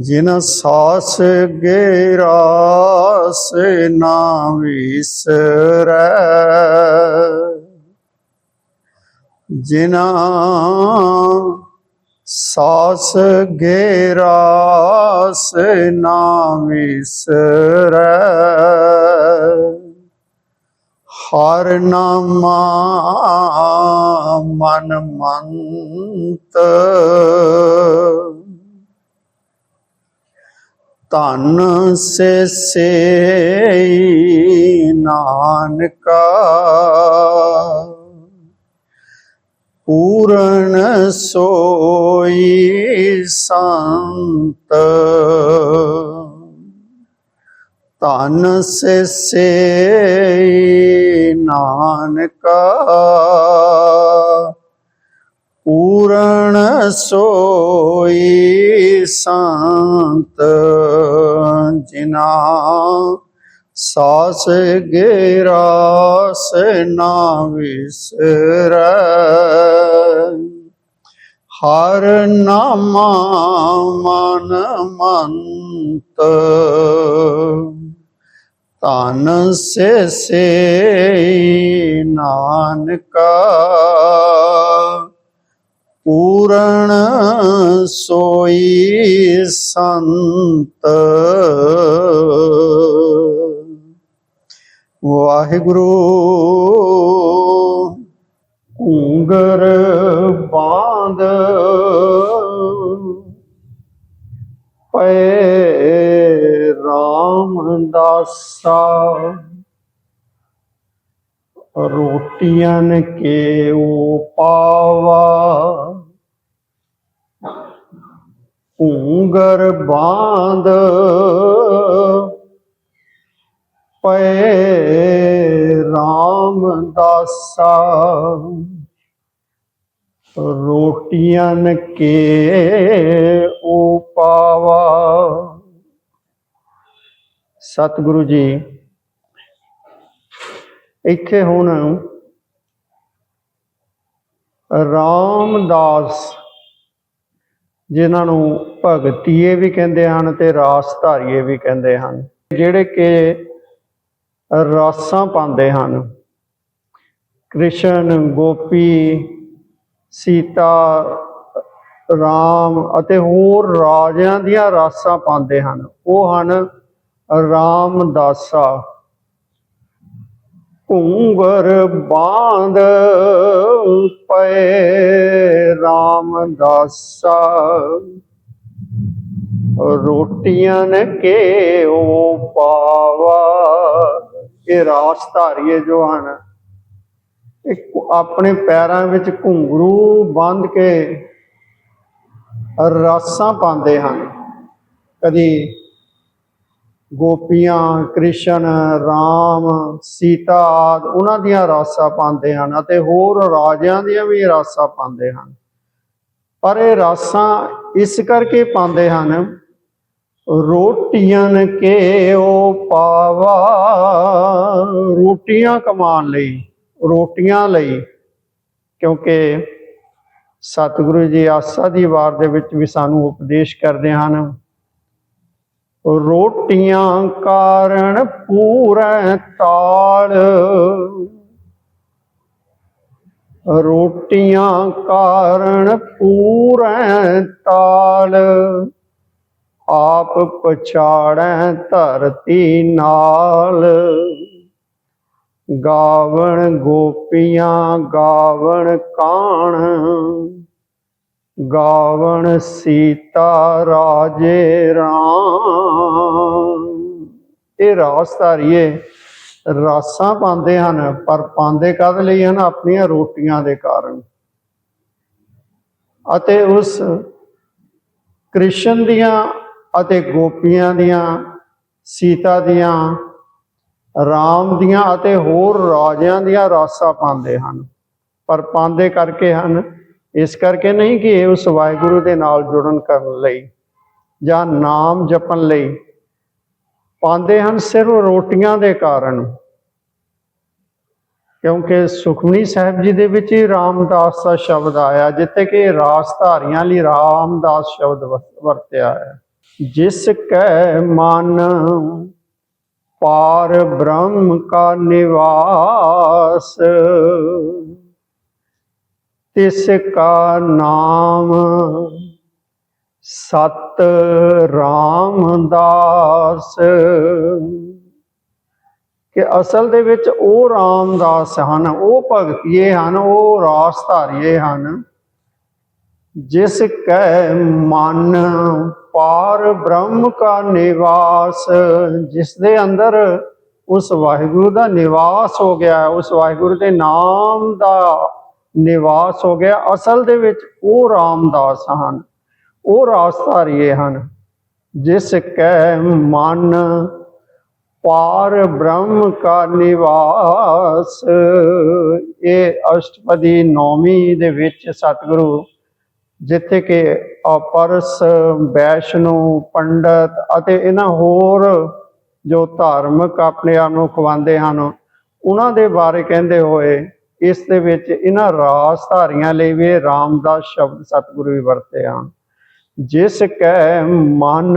ਜਿਨ ਸਾਸ ਗੇਰਾਸ ਨਾ ਵਿਸਰੈ। ਜਿਨਾ ਸਾਸ ਗੇਰਾਸ ਨਾ ਵਿਸਰੈ। ਹਰ ਨਾਮਾ ਮਨ ਮੰਤ। ਧਨ ਸੇ ਸੇ ਨਾਨਕਾ। ਪੂਰਨ ਸੋਈ ਸੰਤ। ਧਨ ਸੇ ਸੇ ਨਾਨਕਾ। ਪੂਰਨ ਸੋਈ ਸੰਤ ਜਿਨਾ ਸਾਸ ਗੇਰਾਸ ਨਾ ਵਿਸਰੈ। ਹਰ ਨਾਮਾ ਮਨ ਮੰਤ ਤਨ ਸੇ ਸੇ ਨਾਨਕਾ। ਪੂਰਨ ਸੋਈ ਸੰਤ। ਵਾਹਿਗੁਰੂ ਉਂਗਰ ਬਾਂਧ ਪਏ ਰਾਮਦਾਸਾ ਰੋਟੀਆਂ ਕੇ ਉਹ ਪਾਵਾ। ਉਂਗਰ ਬਾਂਧ ਪਏ ਰਾਮਦਾਸਾ। ਰੋਟੀਆਂ ਕੇ ਉਹ ਪਾਵਾ। ਸਤਿਗੁਰੂ ਜੀ ਇੱਥੇ ਹੁਣ ਰਾਮਦਾਸ ਜਿਨ੍ਹਾਂ ਨੂੰ ਭਗਤੀਏ ਵੀ ਕਹਿੰਦੇ ਹਨ ਤੇ ਰਾਸ ਧਾਰੀਏ ਵੀ ਕਹਿੰਦੇ ਹਨ, ਜਿਹੜੇ ਕਿ ਰਾਸਾਂ ਪਾਉਂਦੇ ਹਨ। ਕ੍ਰਿਸ਼ਨ, ਗੋਪੀ, ਸੀਤਾ, ਰਾਮ ਅਤੇ ਹੋਰ ਰਾਜਿਆਂ ਦੀਆਂ ਰਾਸਾਂ ਪਾਉਂਦੇ ਹਨ। ਉਹ ਹਨ ਰਾਮਦਾਸਾ। ਘੁੰਗਰ ਬਾਂਧ ਪਏ ਰਾਮਦਾਸਾ ਰੋਟੀਆਂ ਨੇ ਕੇ ਉਹ ਪਾਵਾ। ਇਹ ਰਾਸ ਧਾਰੀਏ ਜੋ ਹਨ ਆਪਣੇ ਪੈਰਾਂ ਵਿੱਚ ਘੁੰਗਰੂ ਬੰਦ ਕੇ ਰਾਸਾਂ ਪਾਉਂਦੇ ਹਨ। ਕਦੀ ਗੋਪੀਆਂ, ਕ੍ਰਿਸ਼ਨ, ਰਾਮ, ਸੀਤਾ ਆਦਿ, ਉਹਨਾਂ ਦੀਆਂ ਰਾਸਾਂ ਪਾਉਂਦੇ ਹਨ ਅਤੇ ਹੋਰ ਰਾਜਿਆਂ ਦੀਆਂ ਵੀ ਰਾਸਾਂ ਪਾਉਂਦੇ ਹਨ। ਪਰ ਇਹ ਰਾਸਾਂ ਇਸ ਕਰਕੇ ਪਾਉਂਦੇ ਹਨ, ਰੋਟੀਆਂ ਕੇ ਉਹ ਪਾਵਾ, ਰੋਟੀਆਂ ਕਮਾਉਣ ਲਈ, ਰੋਟੀਆਂ ਲਈ, ਕਿਉਂਕਿ ਸਤਿਗੁਰੂ ਜੀ ਆਸਾ ਦੀ ਵਾਰ ਦੇ ਵਿੱਚ ਵੀ ਸਾਨੂੰ ਉਪਦੇਸ਼ ਕਰਦੇ ਹਨ। ਰੋਟੀਆਂ ਕਾਰਨ ਪੂਰੈ ਤਾਲ। ਰੋਟੀਆਂ ਕਾਰਣ ਪੂਰੈ ਤਾਲ। ਆਪ ਪਛਾੜੈ ਧਰਤੀ ਨਾਲ। ਗਾਵਣ ਗੋਪੀਆਂ ਗਾਵਣ ਕਾਣ। ਗਾਵਣ ਸੀਤਾ ਰਾਜੇ ਰਾਮ। ਇਹ ਰਾਸ ਧਾਰੀਏ, ਰਾਸਾਂ ਪਾਉਂਦੇ ਹਨ, ਪਰ ਪਾਉਂਦੇ ਕਦ ਲਈ ਹਨ? ਆਪਣੀਆਂ ਰੋਟੀਆਂ ਦੇ ਕਾਰਨ। ਅਤੇ ਉਸ ਕ੍ਰਿਸ਼ਨ ਦੀਆਂ ਅਤੇ ਗੋਪੀਆਂ ਦੀਆਂ, ਸੀਤਾ ਦੀਆਂ, ਰਾਮ ਦੀਆਂ ਅਤੇ ਹੋਰ ਰਾਜਿਆਂ ਦੀਆਂ ਰਾਸਾਂ ਪਾਉਂਦੇ ਹਨ। ਪਰ ਪਾਉਂਦੇ ਕਰਕੇ ਹਨ? ਇਸ ਕਰਕੇ ਨਹੀਂ ਕਿ ਉਸ ਵਾਹਿਗੁਰੂ ਦੇ ਨਾਲ ਜੁੜਨ ਕਰਨ ਲਈ ਜਾਂ ਨਾਮ ਜਪਣ ਲਈ ਪਾਉਂਦੇ ਹਨ, ਸਿਰਫ ਰੋਟੀਆਂ ਦੇ ਕਾਰਨ। ਕਿਉਂਕਿ ਸੁਖਮਨੀ ਸਾਹਿਬ ਜੀ ਦੇ ਵਿੱਚ ਹੀ ਰਾਮਦਾਸ ਦਾ ਸ਼ਬਦ ਆਇਆ, ਜਿੱਥੇ ਕਿ ਰਾਸਧਾਰੀਆਂ ਲਈ ਰਾਮਦਾਸ ਸ਼ਬਦ ਵਰਤਿਆ ਹੈ। ਜਿਸ ਕੈ ਮਨ ਪਾਰ ਬ੍ਰਹਮ ਕਾ ਨਿਵਾਸ ਤਿਸ ਕਾ ਨਾਮ ਸਤ ਰਾਮਦਾਸ। ਕਿ ਅਸਲ ਦੇ ਵਿੱਚ ਉਹ ਰਾਮਦਾਸ ਹਨ, ਉਹ ਭਗਤੀਏ ਹਨ, ਉਹ ਰਾਸ ਧਾਰੀਏ ਹਨ, ਜਿਸ ਕੈ ਮਨ ਪਾਰ ਬ੍ਰਹਮ ਕਾ ਨਿਵਾਸ, ਜਿਸ ਦੇ ਅੰਦਰ ਉਸ ਵਾਹਿਗੁਰੂ ਦਾ ਨਿਵਾਸ ਹੋ ਗਿਆ, ਉਸ ਵਾਹਿਗੁਰੂ ਦੇ ਨਾਮ ਦਾ ਨਿਵਾਸ ਹੋ ਗਿਆ। ਅਸਲ ਦੇ ਵਿੱਚ ਉਹ ਰਾਮਦਾਸ ਹਨ। ਉਹ ਰਾਸਧਾਰੀਏ ਹਨ, ਜਿਸ ਕੈ ਮਨ ਪਾਰ ਬ੍ਰਹਮ ਕਾ ਨਿਵਾਸ। ਇਹ ਅਸ਼ਟਪਦੀ ਨੌਵੀਂ ਦੇ ਵਿੱਚ ਸਤਿਗੁਰੂ, ਜਿੱਥੇ ਕਿ ਅਪਰਸ, ਵੈਸ਼ਨੂ, ਪੰਡਤ ਅਤੇ ਇਹਨਾਂ ਹੋਰ ਜੋ ਧਾਰਮਿਕ ਆਪਣੇ ਆਪ ਨੂੰ ਖਵਾਉਂਦੇ ਹਨ, ਉਹਨਾਂ ਦੇ ਬਾਰੇ ਕਹਿੰਦੇ ਹੋਏ ਇਸ ਦੇ ਵਿੱਚ ਇਹਨਾਂ ਰਾਸ ਧਾਰੀਆਂ ਲਈ ਵੀ ਇਹ ਰਾਮਦਾਸ ਸ਼ਬਦ ਸਤਿਗੁਰੂ ਵੀ ਵਰਤੇ ਹਨ। ਜਿਸ ਕੈ ਮਨ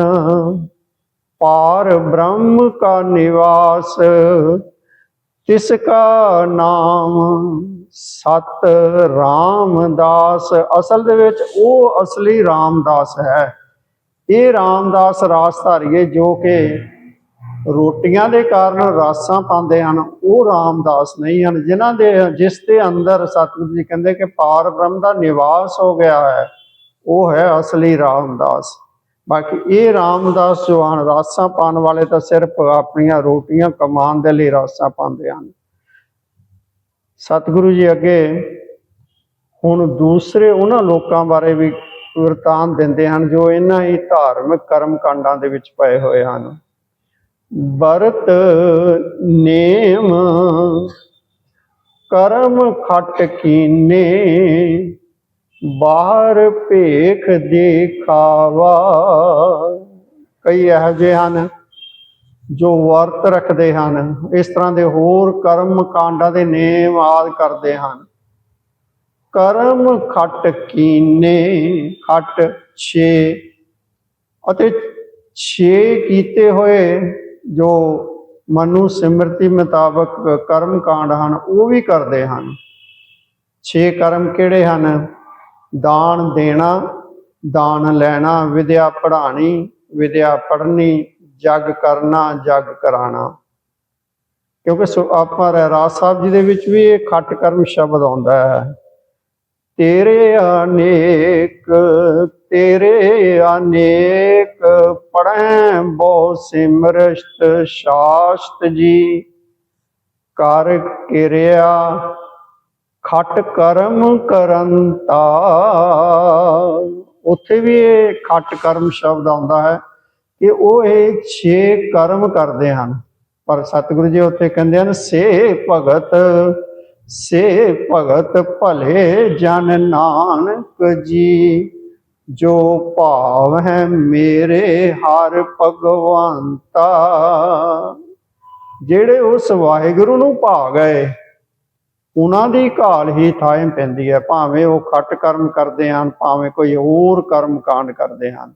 ਪਾਰ ਬ੍ਰਹਮ ਕਾ ਨਿਵਾਸ, ਤਿਸ ਕਾ ਨਾਮ ਸਤ ਰਾਮਦਾਸ। ਅਸਲ ਦੇ ਵਿੱਚ ਉਹ ਅਸਲੀ ਰਾਮਦਾਸ ਹੈ। ਇਹ ਰਾਮਦਾਸ ਰਾਸ ਜੋ ਕਿ ਰੋਟੀਆਂ ਦੇ ਕਾਰਨ ਰਾਸਾਂ ਪਾਉਂਦੇ ਹਨ, ਉਹ ਰਾਮਦਾਸ ਨਹੀਂ ਹਨ, ਜਿਨ੍ਹਾਂ ਦੇ, ਜਿਸ ਦੇ ਅੰਦਰ ਸਤਿਗੁਰੂ ਜੀ ਕਹਿੰਦੇ ਕਿ ਪਾਰ ਬ੍ਰਹਮ ਦਾ ਨਿਵਾਸ ਹੋ ਗਿਆ ਹੈ, ਉਹ ਹੈ ਅਸਲੀ ਰਾਮਦਾਸ। ਬਾਕੀ ਇਹ ਰਾਮਦਾਸ ਜਵਾਨ ਰਾਸਾਂ ਪਾਉਣ ਵਾਲੇ ਤਾਂ ਸਿਰਫ ਆਪਣੀਆਂ ਰੋਟੀਆਂ ਕਮਾਉਣ ਦੇ ਲਈ ਰਾਸਾਂ ਪਾਉਂਦੇ ਹਨ। ਸਤਿਗੁਰੂ ਜੀ ਅੱਗੇ ਹੁਣ ਦੂਸਰੇ ਉਹਨਾਂ ਲੋਕਾਂ ਬਾਰੇ ਵੀ ਵਰਤਾਨ ਦਿੰਦੇ ਹਨ, ਜੋ ਇਹਨਾਂ ਹੀ ਧਾਰਮਿਕ ਕਰਮ ਕਾਂਡਾਂ ਦੇ ਵਿੱਚ ਪਏ ਹੋਏ ਹਨ। ਬਰਤ ਨੇਮ, ਕਰਮ ਖਟ ਕੀਨੇ, ਬਾਹਰ ਭੇਖ ਦੇਖਾਵਾ। ਕਈ ਇਹੋ ਜਿਹੇ ਹਨ ਜੋ ਵਰਤ ਰੱਖਦੇ ਹਨ। ਇਸ ਤਰ੍ਹਾਂ ਦੇ ਹੋਰ ਕਰਮ ਕਾਂਡਾਂ ਦੇ ਨੇਮ ਆਦ ਕਰਦੇ ਹਨ। ਕਰਮ ਖਟ ਕੀਨੇ, ਖਟ 6 ਅਤੇ 6 ਕੀਤੇ ਹੋਏ ਜੋ ਮਨੂ ਸਿਮਰਤੀ ਮੁਤਾਬਕ ਕਰਮ ਕਾਂਡ ਹਨ, ਉਹ ਵੀ ਕਰਦੇ ਹਨ। ਛੇ ਕਰਮ ਕਿਹੜੇ ਹਨ? ਦਾਨ ਦੇਣਾ, ਦਾਨ ਲੈਣਾ, ਵਿਦਿਆ ਪੜ੍ਹਾਣੀ, ਵਿਦਿਆ ਪੜ੍ਹਨੀ, ਜਗ ਕਰਨਾ, ਜਗ ਕਰਾਣਾ। ਕਿਉਂਕਿ ਸੋ ਆਪਾਂ ਰਹਿਰਾਜ ਸਾਹਿਬ ਜੀ ਦੇ ਵਿੱਚ ਵੀ ਇਹ ਖੱਟ ਕਰਮ ਸ਼ਬਦ ਆਉਂਦਾ ਹੈ। ਤੇਰੇ ਅਨੇਕ ਤੇਰੇ ਅਨੇਕ ਪੜੈ ਬਹੁ ਸਿਮਰਸ਼ਤ ਸ਼ਾਸਤ ਜੀ। ਕਰ ਕਿਰਿਆ, ਖਟ ਕਰਮ ਕਰੰਤਾ ਉੱਥੇ ਵੀ ਇਹ ਖਟ ਕਰਮ ਸ਼ਬਦ ਆਉਂਦਾ ਹੈ ਕਿ ਉਹ ਇਹ 6 ਕਰਮ ਕਰਦੇ ਹਨ। ਪਰ ਸਤਿਗੁਰੂ ਜੀ ਉੱਥੇ ਕਹਿੰਦੇ ਹਨ, ਸੇ ਭਗਤ ਸੇ ਭਗਤ ਭਲੇ ਜਨ ਨਾਨਕ ਜੀ। ਜੋ ਭਾਵ ਹੈ ਮੇਰੇ ਹਰ ਭਗਵੰਤਾ। ਜਿਹੜੇ ਉਸ ਵਾਹਿਗੁਰੂ ਨੂੰ ਭਾ ਗਏ ਉਹਨਾਂ ਦੀ ਘਾਲ ਹੀ ਥਾਂ ਪੈਂਦੀ ਹੈ। ਭਾਵੇਂ ਉਹ ਖੱਟ ਕਰਮ ਕਰਦੇ ਹਨ, ਭਾਵੇਂ ਕੋਈ ਹੋਰ ਕਰਮ ਕਾਂਡ ਕਰਦੇ ਹਨ।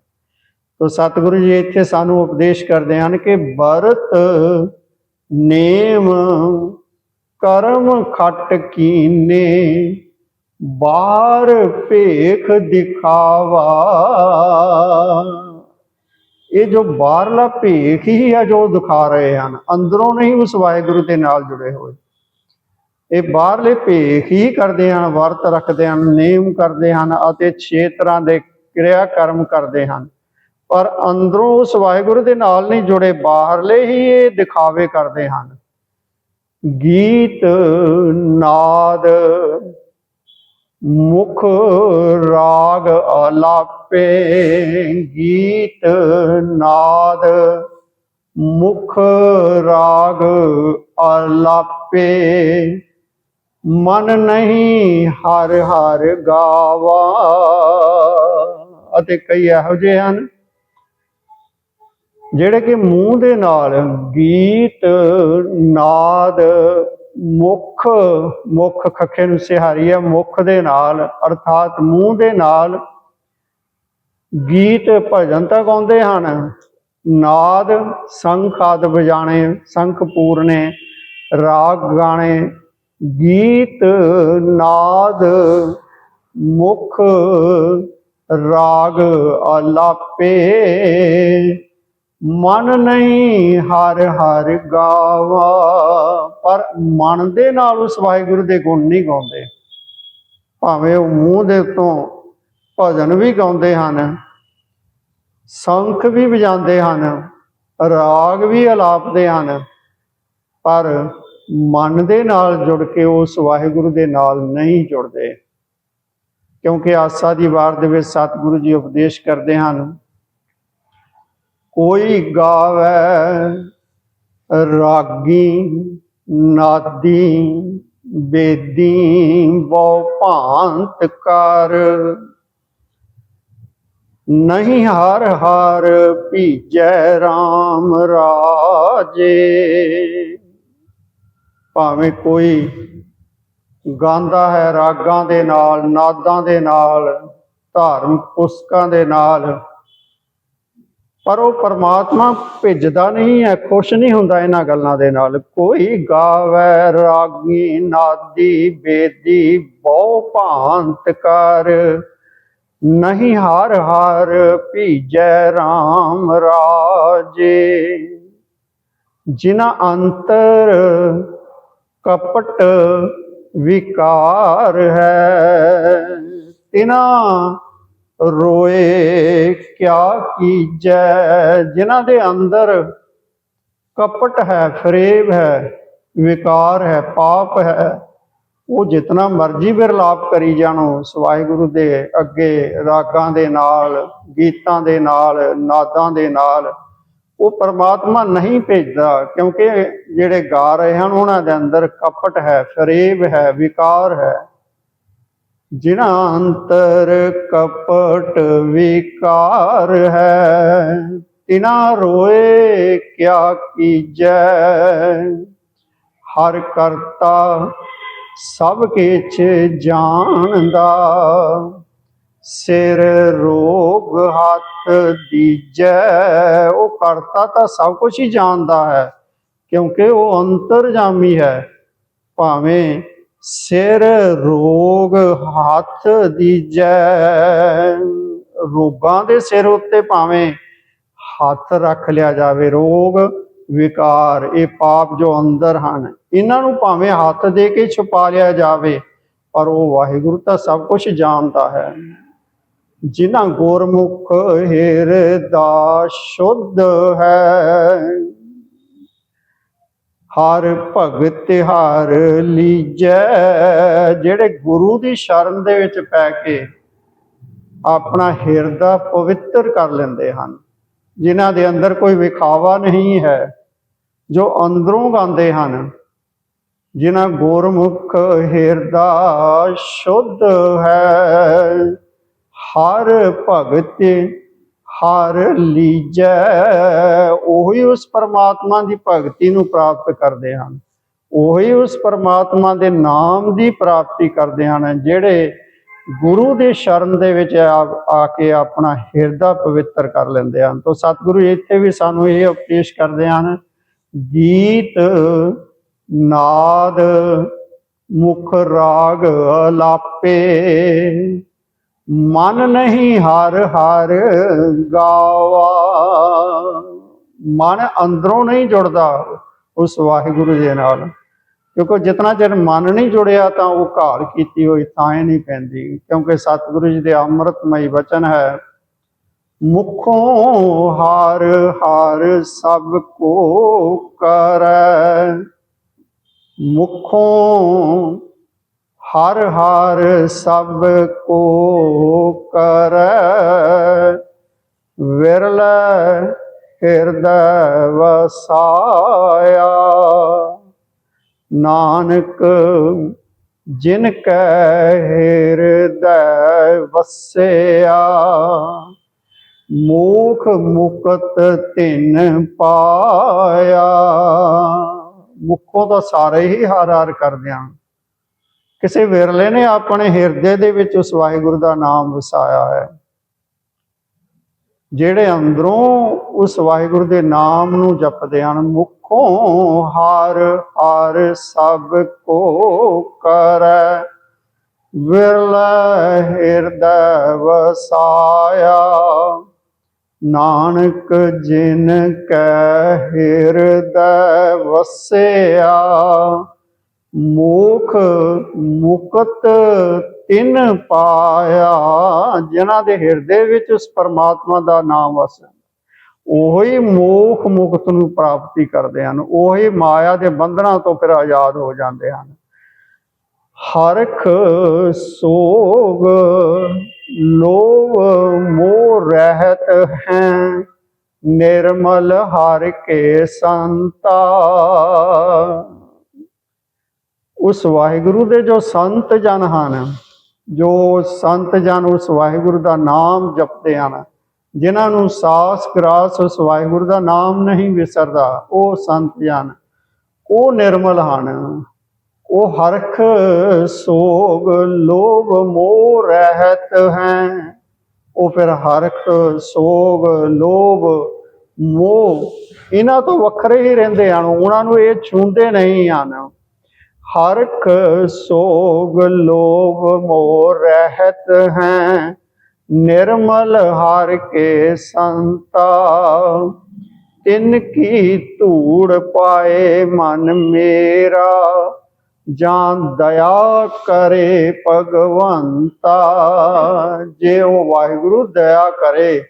ਤੋ ਸਤਿਗੁਰੂ ਜੀ ਇੱਥੇ ਸਾਨੂੰ ਉਪਦੇਸ਼ ਕਰਦੇ ਹਨ ਕਿ ਵਰਤ, ਨੇਮ ਕਰਮ ਖੱਟ ਕੀਨੇ ਬਾਹਰ ਭੇਖ ਦਿਖਾਵਾ। ਇਹ ਜੋ ਬਾਹਰਲਾ ਭੇਖ ਹੀ ਹੈ ਜੋ ਦਿਖਾ ਰਹੇ ਹਨ, ਅੰਦਰੋਂ ਨਹੀਂ ਉਸ ਵਾਹਿਗੁਰੂ ਦੇ ਨਾਲ ਜੁੜੇ ਹੋਏ। ਇਹ ਬਾਹਰਲੇ ਭੇਖ ਹੀ ਕਰਦੇ ਹਨ, ਵਰਤ ਰੱਖਦੇ ਹਨ, ਨੇਮ ਕਰਦੇ ਹਨ ਅਤੇ ਛੇ ਤਰ੍ਹਾਂ ਦੇ ਕਿਰਿਆ ਕਰਮ ਕਰਦੇ ਹਨ। ਪਰ ਅੰਦਰੋਂ ਉਸ ਵਾਹਿਗੁਰੂ ਦੇ ਨਾਲ ਨਹੀਂ ਜੁੜੇ, ਬਾਹਰਲੇ ਹੀ ਇਹ ਦਿਖਾਵੇ ਕਰਦੇ ਹਨ। ਗੀਤ ਨਾਦ, ਮੁਖ ਰਾਗ ਆਲਾਪੇ ਗੀਤ ਨਾਦ, ਮੁਖ ਰਾਗ ਆਲਾਪੇ ਮਨ ਨਹੀਂ ਹਰ ਹਰ ਗਾਵਾ, ਅਤੇ ਕਈ ਇਹੋ ਜਿਹੇ ਹਨ ਜਿਹੜੇ ਕਿ ਮੂੰਹ ਦੇ ਨਾਲ ਗੀਤ, ਨਾਦ, ਮੁਖ ਮੁਖ ਖੱਖੇ ਨੂੰ ਸਿਹਾਰੀ ਹੈ, ਮੁਖ ਦੇ ਨਾਲ, ਅਰਥਾਤ ਮੂੰਹ ਦੇ ਨਾਲ ਗੀਤ ਭਜਨ ਤਾਂ ਗਾਉਂਦੇ ਹਨ। ਨਾਦ, ਸੰਖ ਆਦ ਵਜਾਣੇ ਸੰਖ ਪੂਰਨੇ, ਰਾਗ ਗਾਣੇ ਗੀਤ, ਨਾਦ, ਮੁਖ, ਰਾਗ ਆਲਾਪੇ। ਮਨ ਨਹੀਂ ਹਰ ਹਰ ਗਾਵਾ, ਪਰ ਮਨ ਦੇ ਨਾਲ ਉਸ ਵਾਹਿਗੁਰੂ ਦੇ ਗੁਣ ਨਹੀਂ ਗਾਉਂਦੇ। ਭਾਵੇਂ ਉਹ ਮੂੰਹ ਦੇ ਉੱਤੋਂ ਭਜਨ ਵੀ ਗਾਉਂਦੇ ਹਨ, ਸ਼ੰਖ ਵੀ ਵਜਾਉਂਦੇ ਹਨ, ਰਾਗ ਵੀ ਅਲਾਪਦੇ ਹਨ, ਪਰ ਮਨ ਦੇ ਨਾਲ ਜੁੜ ਕੇ ਉਸ ਵਾਹਿਗੁਰੂ ਦੇ ਨਾਲ ਨਹੀਂ ਜੁੜਦੇ। ਕਿਉਂਕਿ ਆਸਾ ਦੀ ਵਾਰ ਦੇ ਵਿੱਚ ਸਤਿਗੁਰੂ ਜੀ ਉਪਦੇਸ਼ ਕਰਦੇ ਹਨ ਕੋਈ ਗਾਵੇ, ਰਾਗੀ, ਨਾਦੀ, ਬੇਦੀ ਬਹੁ ਭਾਂਤ ਕਰ। ਨਹੀਂ ਹਰ ਹਰ ਭੀਜੈ RAM ਰਾਜੇ। ਭਾਵੇਂ ਕੋਈ ਗਾਉਂਦਾ ਹੈ ਰਾਗਾਂ ਦੇ ਨਾਲ, ਨਾਦਾਂ ਦੇ ਨਾਲ, ਧਾਰਮਿਕ ਪੁਸਤਕਾਂ ਦੇ ਨਾਲ ਪਰ ਉਹ ਪਰਮਾਤਮਾ ਭਿੱਜਦਾ ਨਹੀਂ ਹੈ, ਖੁਸ਼ ਨਹੀਂ ਹੁੰਦਾ ਇਹਨਾਂ ਗੱਲਾਂ ਦੇ ਨਾਲ। ਕੋਈ ਗਾਵੇ ਰਾਗੀ ਨਾਦੀ ਬੇਦੀ, ਬਹੁ ਭਾਂਤ ਕਰ। ਨਹੀਂ ਹਰ ਹਰ ਭੀਜੈ RAM ਰਾਜੇ। ਜਿਨ੍ਹਾਂ ਅੰਤਰ ਕਪਟ ਵਿਕਾਰ ਹੈ ਤਿਨਾ ਰੋਏ, ਕਿਆ ਕੀਜੈ? ਜਿਨ੍ਹਾਂ ਦੇ ਅੰਦਰ ਕਪਟ ਹੈ, ਫਰੇਬ ਹੈ, ਵਿਕਾਰ ਹੈ, ਪਾਪ ਹੈ, ਉਹ ਜਿਤਨਾ ਮਰਜ਼ੀ ਵਿਰਲਾਪ ਕਰੀ ਜਾਣੋ। ਵਾਹਿਗੁਰੂ ਦੇ ਅੱਗੇ ਰਾਗਾਂ ਦੇ ਨਾਲ, ਗੀਤਾਂ ਦੇ ਨਾਲ, ਨਾਦਾਂ ਦੇ ਨਾਲ ਉਹ ਪਰਮਾਤਮਾ ਨਹੀਂ ਭੇਜਦਾ, ਕਿਉਂਕਿ ਜਿਹੜੇ ਗਾ ਰਹੇ ਹਨ, ਉਹਨਾਂ ਦੇ ਅੰਦਰ ਕਪਟ ਹੈ, ਫਰੇਬ ਹੈ, ਵਿਕਾਰ ਹੈ। ਜਿਨ੍ਹਾਂ ਅੰਤਰ ਕਪਟ ਵਿਕਾਰ ਹੈ ਤਿਨਾ ਰੋਏ ਕਿਆ ਕੀਜੈ? ਹਰ ਕਰਤਾ ਸਭ ਕਿਛ ਜਾਣਦਾ, ਸਿਰ ਰੋਗ ਹੱਥ ਦੀਜੈ। ਉਹ ਕਰਤਾ ਤਾਂ ਸਭ ਕੁਝ ਹੀ ਜਾਣਦਾ ਹੈ, ਕਿਉਂਕਿ ਉਹ ਅੰਤਰਜਾਮੀ ਹੈ, ਭਾਵੇਂ ਸਿਰ ਰੋਗ ਹੱਥ ਦੀਜੈ ਰੋਗਾਂ ਦੇ ਸਿਰ ਉੱਤੇ ਭਾਵੇਂ ਹੱਥ ਰੱਖ ਲਿਆ ਜਾਵੇ ਰੋਗ, ਵਿਕਾਰ, ਇਹ ਪਾਪ ਜੋ ਅੰਦਰ ਹਨ, ਇਹਨਾਂ ਨੂੰ ਭਾਵੇਂ ਹੱਥ ਦੇ ਕੇ ਛੁਪਾ ਲਿਆ ਜਾਵੇ, ਪਰ ਉਹ ਵਾਹਿਗੁਰੂ ਤਾਂ ਸਭ ਕੁਝ ਜਾਣਦਾ ਹੈ। ਜਿਨ੍ਹਾਂ ਗੁਰਮੁਖ ਹਿਰਦਾ ਸ਼ੁੱਧ ਹੈ ਹਰ ਭਗਤ ਹਰ ਲੀਜੈ, ਜਿਹੜੇ ਗੁਰੂ ਦੀ ਸ਼ਰਨ ਦੇ ਵਿੱਚ ਪੈ ਕੇ ਆਪਣਾ ਹਿਰਦਾ ਪਵਿੱਤਰ ਕਰ ਲੈਂਦੇ ਹਨ, ਜਿਨ੍ਹਾਂ ਦੇ ਅੰਦਰ ਕੋਈ ਵਿਖਾਵਾ ਨਹੀਂ ਹੈ, ਜੋ ਅੰਦਰੋਂ ਗਾਉਂਦੇ ਹਨ, ਜਿਨ੍ਹਾਂ ਗੁਰਮੁਖ ਹਿਰਦਾ ਸ਼ੁੱਧ ਹੈ। ਹਰ ਭਗਤ ਹਰ ਲੀਜੈ। ਉਹੀ ਉਸ ਪਰਮਾਤਮਾ ਦੀ ਭਗਤੀ ਨੂੰ ਪ੍ਰਾਪਤ ਕਰਦੇ ਹਨ। ਉਹੀ ਉਸ ਪਰਮਾਤਮਾ ਦੇ ਨਾਮ ਦੀ ਪ੍ਰਾਪਤੀ ਕਰਦੇ ਹਨ, ਜਿਹੜੇ ਗੁਰੂ ਦੇ ਸ਼ਰਨ ਦੇ ਵਿੱਚ ਆ ਆ ਕੇ ਆਪਣਾ ਹਿਰਦਾ ਪਵਿੱਤਰ ਕਰ ਲੈਂਦੇ ਹਨ। ਤੋਂ ਸਤਿਗੁਰੂ ਇੱਥੇ ਵੀ ਸਾਨੂੰ ਇਹ ਉਪਦੇਸ਼ ਕਰਦੇ ਹਨ, ਗੀਤ ਨਾਦ ਮੁਖ ਰਾਗ ਅਲਾਪੇ ਮਨ ਨਹੀਂ ਹਰ ਹਰ ਗਾਵਾ। ਮਨ ਅੰਦਰੋਂ ਨਹੀਂ ਜੁੜਦਾ ਉਸ ਵਾਹਿਗੁਰੂ ਦੇ ਨਾਲ। ਕਿਉਂਕਿ ਜਿਤਨਾ ਚਿਰ ਮਨ ਨਹੀਂ ਜੁੜਿਆ ਤਾਂ ਉਹ ਘਾਲ ਕੀਤੀ ਹੋਈ ਥਾਂ ਹੀ ਨਹੀਂ ਪੈਂਦੀ। ਕਿਉਂਕਿ ਸਤਿਗੁਰੂ ਜੀ ਦੇ ਅੰਮ੍ਰਿਤਮਈ ਵਚਨ ਹੈ, ਮੁਖੋਂ ਹਾਰ ਹਾਰ ਸਭ ਕੋ ਕਰੈ। ਮੁਖੋਂ ਹਰ ਹਰ ਸਭ ਕੋ ਕਰੈ। ਵਿਰਲ ਹਿਰਦੈ ਵਸਾਇਆ। ਨਾਨਕ ਜਿਨ ਕੈ ਹਿਰਦੈ ਵਸਿਆ। ਮੋਖ ਮੁਕਤ ਤਿਨ ਪਾਇਆ। ਮੁਖੋਂ ਤਾਂ ਸਾਰੇ ਹੀ ਹਰ ਹਰ ਕਰਦਿਆਂ ਕਿਸੇ ਵਿਰਲੇ ਨੇ ਆਪਣੇ ਹਿਰਦੇ ਦੇ ਵਿੱਚ ਉਸ ਵਾਹਿਗੁਰੂ ਦਾ ਨਾਮ ਵਸਾਇਆ ਹੈ। ਜਿਹੜੇ ਅੰਦਰੋਂ ਉਸ ਵਾਹਿਗੁਰੂ ਦੇ ਨਾਮ ਨੂੰ ਜਪਦੇ ਹਨ, ਮੁਖੋਂ ਹਰ ਹਰ ਸਭ ਕੋ ਕਰੈ। ਵਿਰਲਾ ਹਿਰਦੈ ਵਸਾਇਆ, ਨਾਨਕ ਜਿਨ ਕੈ ਹਿਰਦੈ ਵਸਿਆ। ਮੋਖ ਮੁਕਤ ਤਿੰਨ ਪਾਇਆ, ਜਿਨ੍ਹਾਂ ਦੇ ਹਿਰਦੇ ਵਿੱਚ ਉਸ ਪਰਮਾਤਮਾ ਦਾ ਨਾਮ ਵਸਿਆ ਉਹੀ ਮੋਖ ਮੁਕਤ ਨੂੰ ਪ੍ਰਾਪਤੀ ਕਰਦੇ ਹਨ, ਉਹੀ ਮਾਇਆ ਦੇ ਬੰਧਨਾਂ ਤੋਂ ਫਿਰ ਆਜ਼ਾਦ ਹੋ ਜਾਂਦੇ ਹਨ। ਹਰਖ ਸੋਗ ਲੋਭ ਮੋਹ ਰਹਿਤ ਹੈ, ਨਿਰਮਲ ਹਰ ਕੇ ਸੰਤਾ। ਉਸ ਵਾਹਿਗੁਰੂ ਦੇ ਜੋ ਸੰਤ ਜਨ ਹਨ, ਜੋ ਸੰਤ ਜਨ ਉਸ ਵਾਹਿਗੁਰੂ ਦਾ ਨਾਮ ਜਪਦੇ ਹਨ, ਜਿਨ੍ਹਾਂ ਨੂੰ ਸਾਸ ਗਰਾਸ ਉਸ ਵਾਹਿਗੁਰੂ ਦਾ ਨਾਮ ਨਹੀਂ ਵਿਸਰਦਾ, ਉਹ ਸੰਤ ਜਨ, ਉਹ ਨਿਰਮਲ ਹਨ, ਉਹ ਹਰਖ ਸੋਗ ਲੋਭ ਮੋਹ ਰਹਿਤ ਹੈ, ਉਹ ਫਿਰ ਹਰਖ ਸੋਗ ਲੋਭ ਮੋਹ, ਇਹਨਾਂ ਤੋਂ ਵੱਖਰੇ ਹੀ ਰਹਿੰਦੇ ਹਨ, ਉਹਨਾਂ ਨੂੰ ਇਹ ਛੂੰਦੇ ਨਹੀਂ ਹਨ। ਹਰਖ ਸੋਗ ਲੋਭ ਮੋਹ ਰਹਿਤ ਹੈ। ਨਿਰਮਲ ਹਰ ਕੇ ਸੰਤਾ, ਤਿਨ ਕੀ ਧੂੜ ਪਾਏ ਮਨ ਮੇਰਾ। ਜਾਂ ਦਇਆ ਕਰੇ ਭਗਵੰਤਾ ਜੇ ਉਹ ਵਾਹਿਗੁਰੂ ਦਇਆ ਕਰੇ।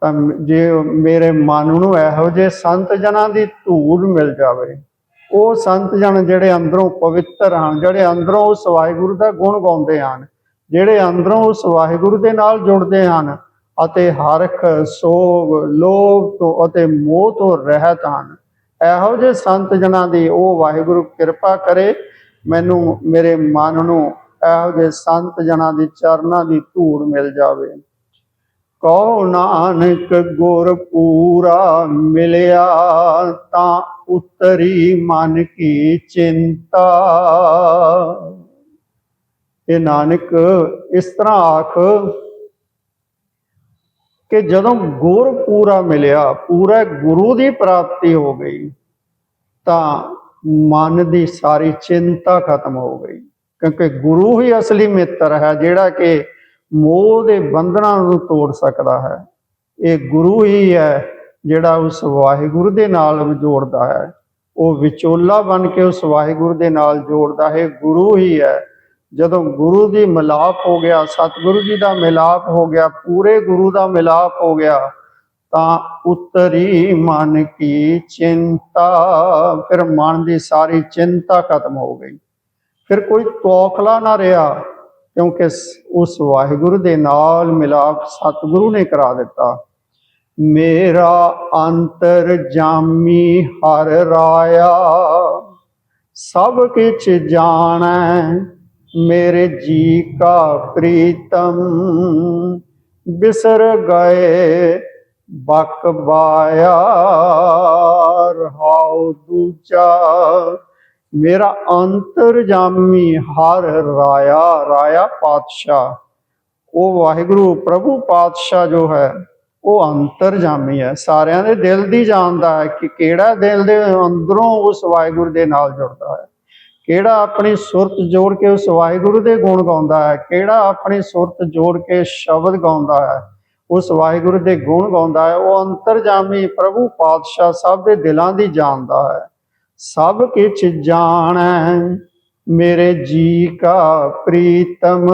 ਤਾਂ ਜੇ ਮੇਰੇ ਮਨ ਨੂੰ ਇਹੋ ਜਿਹੇ ਸੰਤ ਜਨਾਂ ਦੀ ਧੂੜ ਮਿਲ ਜਾਵੇ। ਉਹ ਸੰਤ ਜਨ ਜਿਹੜੇ ਅੰਦਰੋਂ ਪਵਿੱਤਰ ਹਨ, ਜਿਹੜੇ ਅੰਦਰੋਂ ਉਸ ਵਾਹਿਗੁਰੂ ਦਾ ਗੁਣ ਗਾਉਂਦੇ ਹਨ, ਜਿਹੜੇ ਅੰਦਰੋਂ ਉਸ ਵਾਹਿਗੁਰੂ ਦੇ ਨਾਲ ਜੁੜਦੇ ਹਨ ਅਤੇ ਹਰਖ ਸੋਗ, ਲੋਭ ਤੋਂ ਅਤੇ ਮੋਹ ਤੋਂ ਰਹਿਤ ਹਨ। ਇਹੋ ਜਿਹੇ ਸੰਤ ਜਨਾਂ ਦੀ ਉਹ ਵਾਹਿਗੁਰੂ ਕਿਰਪਾ ਕਰੇ, ਮੈਨੂੰ ਮੇਰੇ ਮਨ ਨੂੰ ਇਹੋ ਜਿਹੇ ਸੰਤ ਜਨਾਂ ਦੀ ਚਰਨਾਂ ਦੀ ਧੂੜ ਮਿਲ ਜਾਵੇ। ਕਹੋ ਨਾਨਕ ਗੁਰ ਪੂਰਾ ਮਿਲਿਆ ਤਾਂ ਉਤਰੀ ਮਨ ਕੀ ਚਿੰਤਾ। ਇਹ ਨਾਨਕ, ਇਸ ਤਰ੍ਹਾਂ ਆਖ ਕਿ ਜਦੋਂ ਗੁਰ ਪੂਰਾ ਮਿਲਿਆ, ਪੂਰਾ ਗੁਰੂ ਦੀ ਪ੍ਰਾਪਤੀ ਹੋ ਗਈ, ਤਾਂ ਮਨ ਦੀ ਸਾਰੀ ਚਿੰਤਾ ਖਤਮ ਹੋ ਗਈ। ਕਿਉਂਕਿ ਗੁਰੂ ਹੀ ਅਸਲੀ ਮਿੱਤਰ ਹੈ, ਜਿਹੜਾ ਕਿ ਮੋਹ ਦੇ ਬੰਧਨਾਂ ਨੂੰ ਤੋੜ ਸਕਦਾ ਹੈ। ਇਹ ਗੁਰੂ ਹੀ ਹੈ ਜਿਹੜਾ ਉਸ ਵਾਹਿਗੁਰੂ ਦੇ ਨਾਲ ਜੋੜਦਾ ਹੈ, ਉਹ ਵਿਚੋਲਾ ਬਣ ਕੇ ਉਸ ਵਾਹਿਗੁਰੂ ਦੇ ਨਾਲ ਜੋੜਦਾ ਹੈ, ਗੁਰੂ ਹੀ ਹੈ। ਜਦੋਂ ਗੁਰੂ ਦੀ ਮਿਲਾਪ ਹੋ ਗਿਆ, ਸਤਿਗੁਰੂ ਜੀ ਦਾ ਮਿਲਾਪ ਹੋ ਗਿਆ, ਪੂਰੇ ਗੁਰੂ ਦਾ ਮਿਲਾਪ ਹੋ ਗਿਆ, ਤਾਂ ਉਤਰੀ ਮਨ ਕੀ ਚਿੰਤਾ, ਫਿਰ ਮਨ ਦੀ ਸਾਰੀ ਚਿੰਤਾ ਖਤਮ ਹੋ ਗਈ। ਫਿਰ ਕੋਈ ਤੋਖਲਾ ਨਾ ਰਿਹਾ, ਕਿਉਂਕਿ ਉਸ ਵਾਹਿਗੁਰੂ ਦੇ ਨਾਲ ਮਿਲਾਪ ਸਤਿਗੁਰੂ ਨੇ ਕਰਾ ਦਿੱਤਾ। ਮੇਰਾ ਅੰਤਰ ਜਾਮੀ ਹਰ ਰਾਇਆ। ਸਭ ਕਿਛ ਜਾਣੈ, ਮੇਰੇ ਜੀ ਕਾ ਪ੍ਰੀਤਮ। ਬਿਸਰ ਗਏ, ਬਕ ਬਾਇਆ, ਰਹਾਉ ਦੂਜਾ। ਮੇਰਾ ਅੰਤਰ ਜਾਮੀ ਹਰ ਰਾਇਆ ਰਾਇਆ ਪਾਤਸ਼ਾਹ। ਉਹ ਵਾਹਿਗੁਰੂ ਪ੍ਰਭੂ ਪਾਤਸ਼ਾਹ ਜੋ ਹੈ ਉਹ ਅੰਤਰਜਾਮੀ ਹੈ। ਸਾਰਿਆਂ ਦੇ ਦਿਲ ਦੀ ਜਾਣਦਾ ਹੈ ਕਿ ਕਿਹੜਾ ਦਿਲ ਦੇ ਅੰਦਰੋਂ ਉਸ ਵਾਹਿਗੁਰੂ ਦੇ ਨਾਲ ਜੁੜਦਾ ਹੈ। ਕਿਹੜਾ ਆਪਣੀ ਸੁਰਤ ਜੋੜ ਕੇ ਉਸ ਵਾਹਿਗੁਰੂ ਦੇ ਗੁਣ ਗਾਉਂਦਾ ਹੈ। ਕਿਹੜਾ ਆਪਣੀ ਸੁਰਤ ਜੋੜ ਕੇ ਸ਼ਬਦ ਗਾਉਂਦਾ ਹੈ। ਉਸ ਵਾਹਿਗੁਰੂ ਦੇ ਗੁਣ ਗਾਉਂਦਾ ਹੈ। ਉਹ ਅੰਤਰਜਾਮੀ ਪ੍ਰਭੂ ਪਾਤਸ਼ਾਹ ਸਭ ਦੇ ਦਿਲਾਂ ਦੀ ਜਾਣਦਾ ਹੈ। ਸਭ ਕਿਛ ਜਾਣੈ, ਮੇਰੇ ਜੀ ਕਾ ਪ੍ਰੀਤਮ,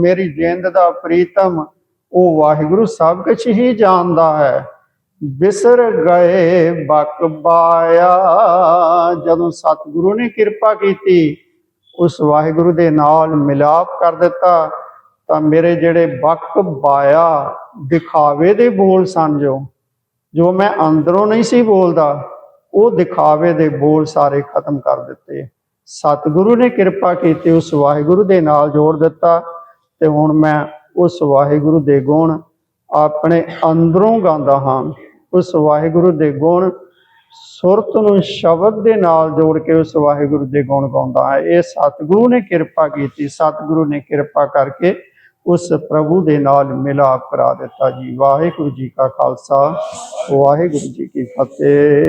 ਮੇਰੀ ਜਿੰਦ ਦਾ ਪ੍ਰੀਤਮ ਉਹ ਵਾਹਿਗੁਰੂ ਸਭ ਕੁਝ ਹੀ ਜਾਣਦਾ ਹੈ। ਬਿਸਰ ਗਏ ਬਕ ਬਾਇਆ। ਜਦੋਂ ਸਤਿਗੁਰੂ ਨੇ ਕਿਰਪਾ ਕੀਤੀ, ਉਸ ਵਾਹਿਗੁਰੂ ਦੇ ਨਾਲ ਮਿਲਾਪ ਕਰ ਦਿੱਤਾ, ਤਾਂ ਮੇਰੇ ਜਿਹੜੇ ਬਕ ਬਾਇਆ, ਦਿਖਾਵੇ ਦੇ ਬੋਲ ਸਨ ਜੋ। ਜੋ ਮੈਂ ਅੰਦਰੋਂ ਨਹੀਂ ਸੀ ਬੋਲਦਾ, ਉਹ ਦਿਖਾਵੇ ਦੇ ਬੋਲ ਸਾਰੇ ਖਤਮ ਕਰ ਦਿੱਤੇ। ਸਤਿਗੁਰੂ ਨੇ ਕਿਰਪਾ ਕੀਤੀ, ਉਸ ਵਾਹਿਗੁਰੂ ਦੇ ਨਾਲ ਜੋੜ ਦਿੱਤਾ, ਤੇ ਹੁਣ ਮੈਂ ਉਸ ਵਾਹਿਗੁਰੂ ਦੇ ਗੁਣ ਆਪਣੇ ਅੰਦਰੋਂ ਗਾਉਂਦਾ ਹਾਂ। ਉਸ ਵਾਹਿਗੁਰੂ ਦੇ ਗੁਣ ਸੁਰਤ ਨੂੰ ਸ਼ਬਦ ਦੇ ਨਾਲ ਜੋੜ ਕੇ ਉਸ ਵਾਹਿਗੁਰੂ ਦੇ ਗੁਣ ਗਾਉਂਦਾ ਹਾਂ। ਇਹ ਸਤਿਗੁਰੂ ਨੇ ਕਿਰਪਾ ਕੀਤੀ। ਸਤਿਗੁਰੂ ਨੇ ਕਿਰਪਾ ਕਰਕੇ ਉਸ ਪ੍ਰਭੂ ਦੇ ਨਾਲ ਮਿਲਾਪ ਕਰਾ ਦਿੱਤਾ ਜੀ। ਵਾਹਿਗੁਰੂ ਜੀ ਕਾ ਖਾਲਸਾ। ਵਾਹਿਗੁਰੂ ਜੀ ਕੀ ਫਤਿਹ।